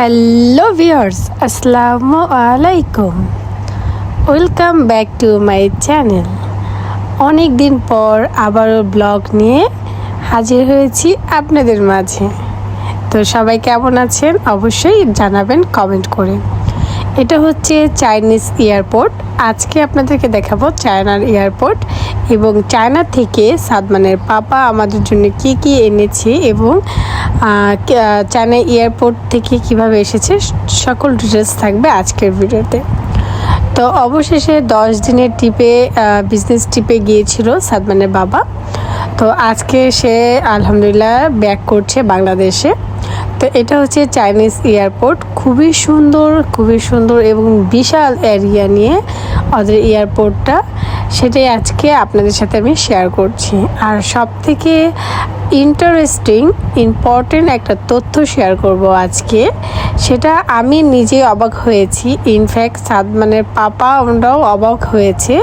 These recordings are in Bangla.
হ্যালো ভিওর্স আসসালামু আলাইকুম welcome back to my channel অনেক দিন পর আবারও ব্লগ নিয়ে হাজির হয়েছি আপনাদের মাঝে। তো সবাই কেমন আছেন? অবশ্যই জানাবেন কমেন্ট করে। এটা হচ্ছে চাইনিজ এয়ারপোর্ট। আজকে আপনাদেরকে দেখাবো চায়নার এয়ারপোর্ট এবং চায়না থেকে সাদমানের পাপা আমাদের জন্য কি কি এনেছে এবং চায়না এয়ারপোর্ট থেকে কীভাবে এসেছে সকল ডিটেলস থাকবে আজকের ভিডিওতে। তো অবশেষে দশ দিনের ট্রিপে বিজনেস ট্রিপে গিয়েছিল সাদমানের বাবা। তো আজকে সে আলহামদুলিল্লাহ ব্যাক করছে বাংলাদেশে। তো এটা হচ্ছে চাইনিজ এয়ারপোর্ট। খুবই সুন্দর খুবই সুন্দর এবং বিশাল এরিয়া নিয়ে ওদের এয়ারপোর্টটা। সেটাই আজকে আপনাদের সাথে আমি শেয়ার করছি। আর সব থেকে ইন্টারেস্টিং ইম্পর্টেন্ট একটা তথ্য শেয়ার করব আজকে। সেটা আমি নিজে অবাক হয়েছি। ইনফ্যাক্ট সাদমানের পাপা আমরাও অবাক হয়েছে।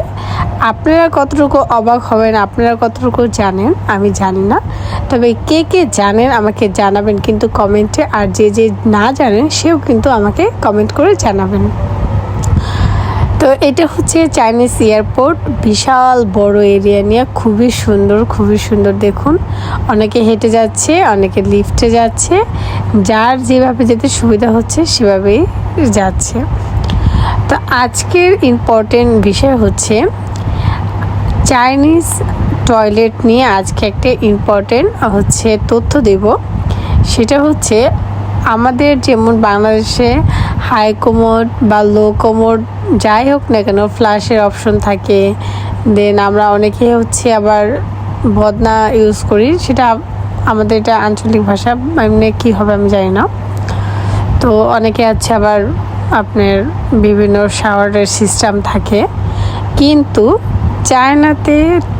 আপনারা কতটুকু অবাক হবেন, আপনারা কতটুকু জানেন, আমি জানি না। তবে কে কে জানেন আমাকে জানাবেন কিন্তু কমেন্টে, আর যে যে না জানেন সেও কিন্তু আমাকে কমেন্ট করে জানাবেন। তো এটা হচ্ছে চাইনিজ এয়ারপোর্ট, বিশাল বড় এরিয়া নিয়ে খুবই সুন্দর খুবই সুন্দর দেখুন। অনেকে হেঁটে যাচ্ছে, অনেকে লিফটে যাচ্ছে, যার যেভাবে যেতে সুবিধা হচ্ছে সেভাবেই যাচ্ছে। তো আজকের ইম্পর্টেন্ট বিষয় হচ্ছে চাইনিজ টয়লেট নিয়ে আজকে একটা ইম্পর্টেন্ট হচ্ছে তথ্য দেব। সেটা হচ্ছে আমাদের যেমন বাংলাদেশে হাই কোমোড বা লো কোমোড যাই হোক না কেন ফ্ল্যাশের অপশন থাকে। দেন আমরা অনেকে হচ্ছে আবার বদনা ইউজ করি। সেটা আমাদের এটা আঞ্চলিক ভাষা, এমনি কী হবে আমি জানি না। তো অনেকে আছে আবার আপনার বিভিন্ন শাওয়ারের সিস্টেম থাকে। কিন্তু চায়নাতে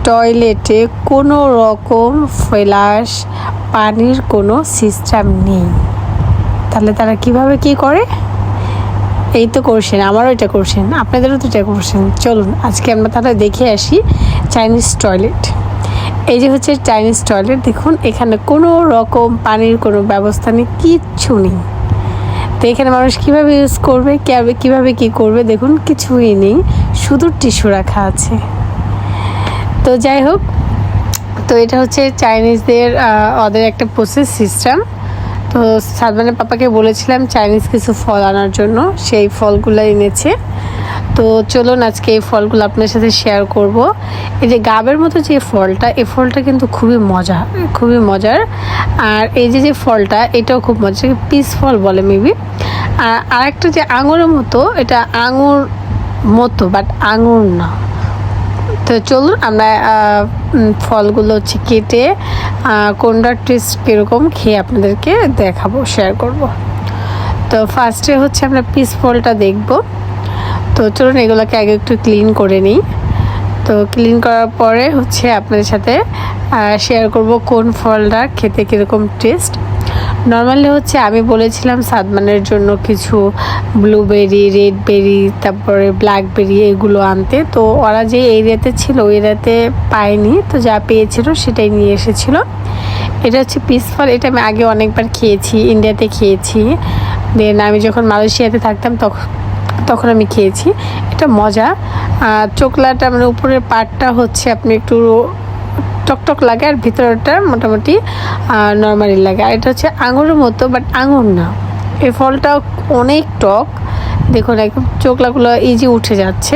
টয়লেটে কোনো রকম ফ্লাশ পানির কোনো সিস্টেম নেই। তাহলে তারা কীভাবে কি করে? এই তো করছেন আমারও এটা করছেন আপনাদেরও তো এটা করছেন চলুন, আজকে আমরা তাহলে দেখে আসি চাইনিজ টয়লেট এই যে হচ্ছে চাইনিজ টয়লেট দেখুন, এখানে কোনো রকম পানির কোনো ব্যবস্থা নেই, কিচ্ছু নেই। তো এখানে মানুষ কীভাবে ইউজ করবে কীভাবে কী করবে, দেখুন, কিছুই নেই, শুধু টিস্যু রাখা আছে। তো যাই হোক, তো এটা হচ্ছে চাইনিজদের ওদের একটা প্রসেস সিস্টেম তো সাদমানের পাপাকে বলেছিলাম চাইনিজ কিছু ফল আনার জন্য, সেই ফলগুলো এনেছে। তো চলুন আজকে এই ফলগুলো আপনার সাথে শেয়ার করব। এই যে গাবের মতো যে ফলটা, এই ফলটা কিন্তু খুবই মজা, খুবই মজার। আর এই যে যে ফলটা, এটাও খুব মজা পিস ফল বলে মেবি আর আরেকটা যে আঙুরের মতো, এটা আঙুর মতো বাট আঙুর না। তো চলুন আমরা ফলগুলো হচ্ছে কেটে কোনটার টেস্ট কীরকম খেয়ে আপনাদেরকে দেখাবো শেয়ার করব। তো ফার্স্টে হচ্ছে আমরা পিস ফলটা দেখব। তো চলুন এগুলোকে আগে একটু ক্লিন করে নিই। তো ক্লিন করার পরে হচ্ছে আপনাদের সাথে শেয়ার করব কোন ফলটা খেতে কীরকম টেস্ট নর্মালি হচ্ছে আমি বলেছিলাম সাদমানের জন্য কিছু ব্লুবেরি রেড বেরি তারপরে ব্ল্যাকবেরি এগুলো আনতে। তো ওরা যে এরিয়াতে ছিল, ওই এরিয়াতে পায়নি। তো যা পেয়েছিল সেটাই নিয়ে এসেছিল। এটা হচ্ছে পিস ফল এটা আমি আগে অনেকবার খেয়েছি ইন্ডিয়াতে খেয়েছি। দেন আমি যখন মালয়েশিয়াতে থাকতাম তখন তখন আমি খেয়েছি। এটা মজা। চোকলাটা মানে উপরের পাটটা হচ্ছে আপনি একটু টকটক লাগে আর ভিতরটা মোটামুটি নর্মালি লাগে। আর এটা হচ্ছে আঙুরের মতো বাট আঙুর না। এই ফলটা অনেক টক। দেখুন একদম চোখলাগুলো ইজি উঠে যাচ্ছে।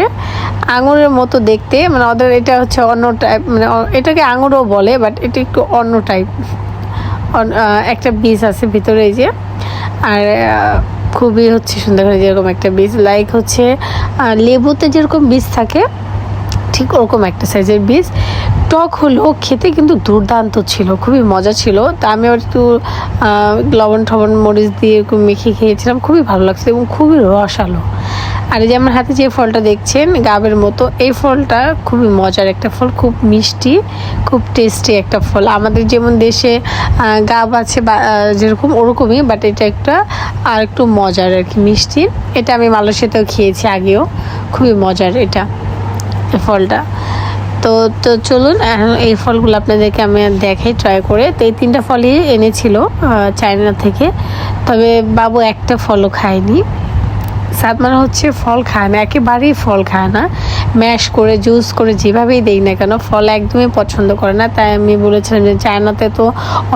আঙুরের মতো দেখতে মানে ওদের এটা হচ্ছে অন্য টাইপ মানে এটাকে আঙুরও বলে বাট এটা একটু অন্য টাইপ একটা বীজ আছে ভিতরে যে। আর খুবই হচ্ছে সুন্দর করে যেরকম একটা বীজ। লাইক হচ্ছে লেবুতে যেরকম বীজ থাকে, ঠিক ওরকম একটা সাইজের বীজ। টক হলো খেতে কিন্তু দুর্দান্ত ছিল, খুবই মজা ছিল। তা আমি একটু লবণ টবণ মরিচ দিয়ে মেখে খেয়েছিলাম, খুবই ভালো লাগছে এবং খুবই রসালো। আর এই যে আমার হাতে যে ফলটা দেখছেন, গাবের মতো, এই ফলটা খুবই মজার একটা ফল, খুব মিষ্টি, খুব টেস্টি একটা ফল। আমাদের যেমন দেশে গাব আছে বা যেরকম ওরকমই বাট এটা একটা আর একটু মজার আর কি, মিষ্টি। এটা আমি মালয়েশিয়াতেও খেয়েছি আগেও, খুবই মজার এটা, ফলটা। তো তো চলুন, এখন এই ফলগুলো আপনাদেরকে আমি দেখাই ট্রাই করে। তো এই তিনটা ফলই এনেছিল চায়না থেকে। তবে বাবু একটা ফলও খায়নি। সাদমান হচ্ছে, ফল খায় না, একেবারেই ফল খায় না। ম্যাশ করে জুস করে, যেভাবেই দেই না কেন, ফল একদমই পছন্দ করে না। তাই আমি বলেছিলাম যে চায়নাতে তো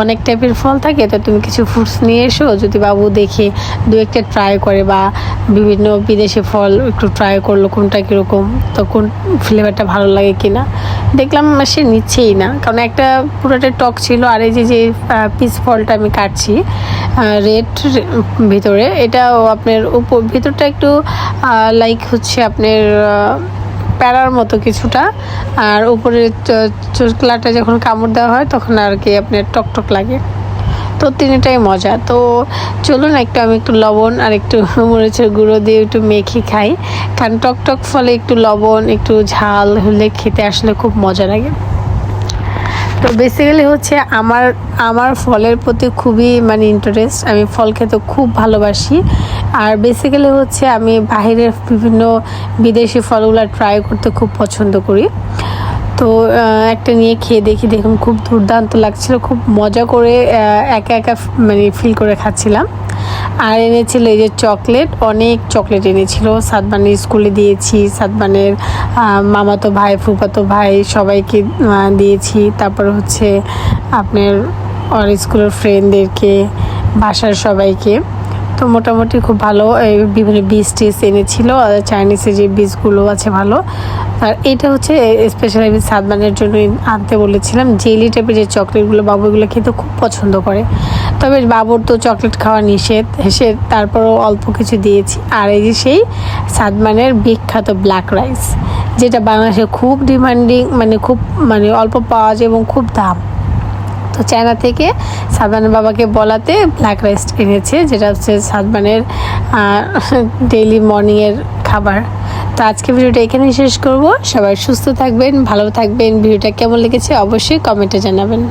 অনেক টাইপের ফল থাকে, তো তুমি কিছু ফ্রুটস নিয়ে এসো, যদি বাবু দেখে দু একটা ট্রাই করে বা বিভিন্ন বিদেশি ফল একটু ট্রাই করল, কোনটা কীরকম, তো কোন ফ্লেভারটা ভালো লাগে কি না দেখলাম সে নিচ্ছেই না, কারণ একটা পুরোটা টক ছিল, আর এই যে যে পিস ফলটা আমি কাটছি রেড ভিতরে, এটাও আপনার উপর, ভিতরটা একটু লাইক হচ্ছে আপনার প্যারার মতো কিছুটা। আর উপরে চোখলাটা যখন কামড় দেওয়া হয়, তখন আর কি আপনার টক টক লাগে। তো তিনটাই মজা। তো চলুন একটু, আমি একটু লবণ আর একটু মরিচের গুঁড়ো দিয়ে একটু মেখে খাই। কারণ টক টক ফলে একটু লবণ, একটু ঝাল হলে খেতে আসলে খুব মজা লাগে। তো বেসিক্যালি হচ্ছে আমার আমার ফলের প্রতি খুবই মানে ইন্টারেস্ট আমি ফল খেতে খুব ভালোবাসি। আর বেসিক্যালি হচ্ছে আমি বাহিরের বিভিন্ন বিদেশি ফলগুলো ট্রাই করতে খুব পছন্দ করি। তো একটা নিয়ে খেয়ে দেখি, দেখুন খুব দুর্দান্ত লাগছিল, খুব মজা করে একা একা মানে ফিল করে খাচ্ছিলাম। আর এনেছিল এই যে চকলেট, অনেক চকলেট এনেছিল। সাদবানের স্কুলে দিয়েছি সাদবানের মামাতো ভাই, ফুফাতো ভাই সবাইকে দিয়েছি। তারপর হচ্ছে আপনার স্কুলের ফ্রেন্ডদেরকে বাসার সবাইকে। তো মোটামুটি খুব ভালো, এই বিভিন্ন বীজ টিজ এনেছিল চাইনিজের যে বীজগুলো আছে ভালো। আর এটা হচ্ছে স্পেশালি আমি সাদমানের জন্য আনতে বলেছিলাম। জেলি টাইপের যে চকলেটগুলো বাবুগুলো খেতে খুব পছন্দ করে। তবে বাবুর তো চকলেট খাওয়া নিষেধ, সে তারপরও অল্প কিছু দিয়েছি। আর এই যে সেই সাদমানের বিখ্যাত ব্ল্যাক রাইস যেটা বাংলাদেশে খুব ডিমান্ডিং মানে খুব মানে অল্প পাওয়া যায় এবং খুব দাম। তো চায়না থেকে সাদমানের বাবাকে বলাতে ব্ল্যাক রাইস এনেছে, যেটা হচ্ছে সাদমানের ডেইলি মর্নিংয়ের খাবার। তো আজকে ভিডিওটা এখানেই শেষ করব। সবাই সুস্থ থাকবেন, ভালো থাকবেন। ভিডিওটা কেমন লেগেছে অবশ্যই কমেন্টে জানাবেন।